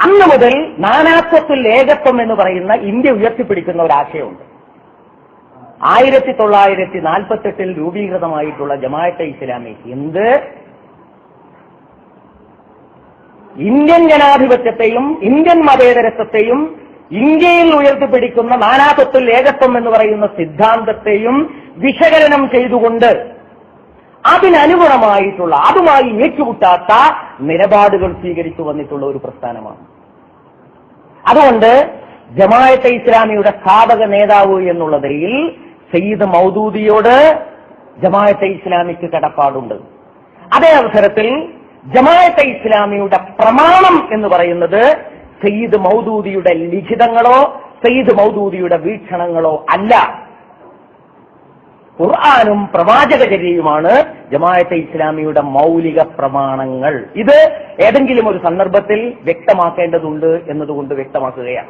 അന്ന് മുതൽ നാനാത്വത്തിൽ ഏകത്വം എന്ന് പറയുന്ന ഇന്ത്യ ഉയർത്തിപ്പിടിക്കുന്ന ഒരു ആശയമുണ്ട്. ആയിരത്തി തൊള്ളായിരത്തി നാൽപ്പത്തെട്ടിൽ രൂപീകൃതമായിട്ടുള്ള ജമാഅത്തെ ഇസ്ലാമി എന്ത്? ഇന്ത്യൻ ജനാധിപത്യത്തെയും ഇന്ത്യൻ മതേതരത്വത്തെയും ഇന്ത്യയിൽ ഉയർത്തിപ്പിടിക്കുന്ന നാനാത്വത്തിൽ ഏകത്വം എന്ന് പറയുന്ന സിദ്ധാന്തത്തെയും വിശകലനം ചെയ്തുകൊണ്ട് അതിനനുഗുണമായിട്ടുള്ള അതുമായി ഏറ്റുമുട്ടാത്ത നിലപാടുകൾ സ്വീകരിച്ചു വന്നിട്ടുള്ള ഒരു പ്രസ്ഥാനമാണ്. അതുകൊണ്ട് ജമായത്തെ ഇസ്ലാമിയുടെ സ്ഥാപക നേതാവ് എന്നുള്ള നിലയിൽ സയ്യിദ് മൗദൂദിയോട് ജമായത്തെ ഇസ്ലാമിക്ക് കടപ്പാടുണ്ട്. അതേ അവസരത്തിൽ ജമായത്തെ ഇസ്ലാമിയുടെ പ്രമാണം എന്ന് പറയുന്നത് സയ്യിദ് മൗദൂദിയുടെ ലിഖിതങ്ങളോ സയ്യിദ് മൗദൂദിയുടെ വീക്ഷണങ്ങളോ അല്ല. ഖുർആാനും പ്രവാചകചര്യയുമാണ് ജമായത്തെ ഇസ്ലാമിയുടെ മൗലിക പ്രമാണങ്ങൾ. ഇത് ഏതെങ്കിലും ഒരു സന്ദർഭത്തിൽ വ്യക്തമാക്കേണ്ടതുണ്ട് എന്നതുകൊണ്ട് വ്യക്തമാക്കുകയാണ്.